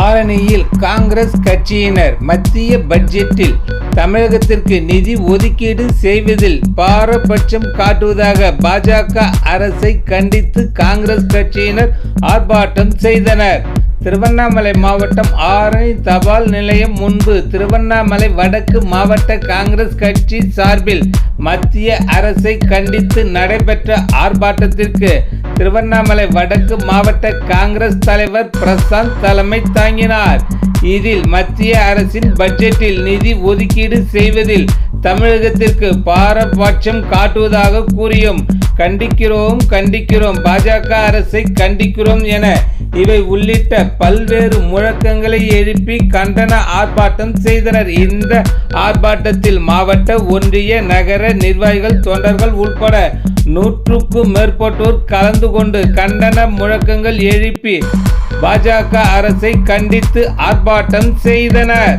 ஆரணியில் காங்கிரஸ் கட்சியினர் மத்திய பட்ஜெட்டில் தமிழகத்திற்கு நிதி ஒதுக்கீடு செய்வதில் பாரபட்சம் காட்டுவதாக பாஜக அரசை கண்டித்து காங்கிரஸ் கட்சியினர் ஆர்ப்பாட்டம் செய்தனர். திருவண்ணாமலை மாவட்டம் ஆரணி தபால் நிலையம் முன்பு திருவண்ணாமலை வடக்கு மாவட்ட காங்கிரஸ் கட்சி சார்பில் மத்திய அரசை கண்டித்து நடைபெற்ற ஆர்ப்பாட்டத்திற்கு திருவண்ணாமலை வடக்கு மாவட்ட காங்கிரஸ் தலைவர் பிரசாந்த் தலைமை தாங்கினார். இதில் மத்திய அரசின் பட்ஜெட்டில் நிதி ஒதுக்கீடு செய்வதில் தமிழகத்திற்கு பாரபட்சம் காட்டுவதாக கூறியும் கண்டிக்கிறோம் கண்டிக்கிறோம் பாஜக அரசை கண்டிக்கிறோம் என இவை உள்ளிட்ட பல்வேறு முழக்கங்களை எழுப்பி கண்டன ஆர்ப்பாட்டம் செய்தனர். இந்த ஆர்ப்பாட்டத்தில் மாவட்ட ஒன்றிய நகர நிர்வாகிகள் தொண்டர்கள் உட்பட நூற்றுக்கும் மேற்பட்டோர் கலந்து கொண்டு கண்டன முழக்கங்கள் எழுப்பி பாஜக அரசை கண்டித்து ஆர்ப்பாட்டம் செய்தனர்.